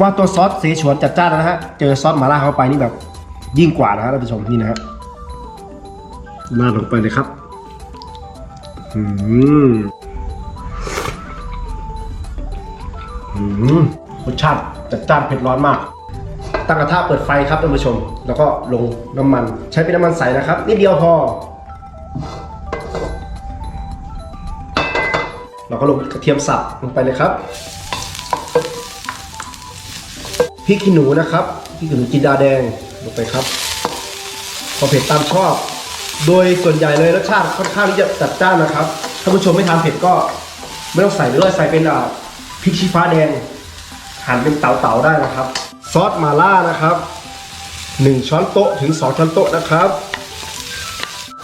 ว่าตัวซอสเสฉวนจัดจ้านนะฮะ เจอซอสหม่าล่าเข้าไปนี่แบบยิ่งกว่านะฮะท่านผู้ชมนี่นะฮะราดลงไปเลยครับ อืมอืมรสชาติจัดจ้านเผ็ดร้อนมาก ตั้งกระทะเปิดไฟครับท่านผู้ชม แล้วก็ลงน้ำมัน ใช้เป็นน้ำมันใสนะครับ นิดเดียวพอ เราก็ลงกระเทียมสับลงไปเลยครับ ริกขี้หนูนะครับพริกขี้หนูจินดาแดงลงไปครับพอเผ็ดตามชอบ โดยส่วนใหญ่เลยรสชาติค่อนข้างที่จะจัดจ้านนะครับ ถ้าผู้ชมไม่ทานเผ็ดก็ไม่ต้องใส่เลยใส่เป็นพริกชี้ฟ้าแดงหั่นเป็นเต๋าๆได้นะครับ ซอสมาล่านะครับหนึ่งช้อนโต๊ะถึงสองช้อนโต๊ะนะครับ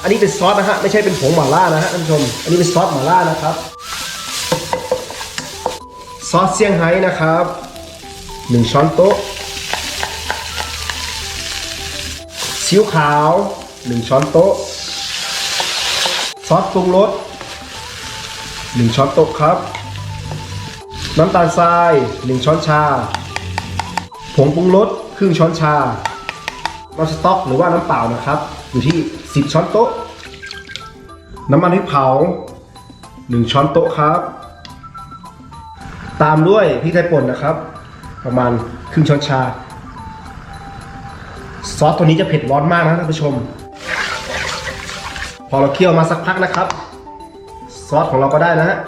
อันนี้เป็นซอสนะฮะไม่ใช่เป็นผงมาล่านะฮะท่านผู้ชม อันนี้เป็นซอสมาล่านะครับ ซอสเซี่ยงไฮ้นะครับ หนึ่งช้อนโต๊ะซีอิ๊วขาวหนึ่งช้อนโต๊ะ ซอสปรุงรสหนึ่งช้อนโต๊ะครับ น้ำตาลทรายหนึ่งช้อนชา ผงปรุงรสครึ่งช้อนชา น้ำสต๊อกหรือว่าน้ำเปล่านะครับ อยู่ที่ 10 ช้อนโต๊ะ น้ำมันพริกเผา 1 ช้อนโต๊ะครับ ตามด้วยพริกไทยป่นนะครับ ประมาณครึ่งช้อนชา ซอสตัวนี้จะเผ็ดร้อนมากนะท่านผู้ชม พอเราเคี่ยวมาสักพักนะครับ ซอสของเราก็ได้นะฮะ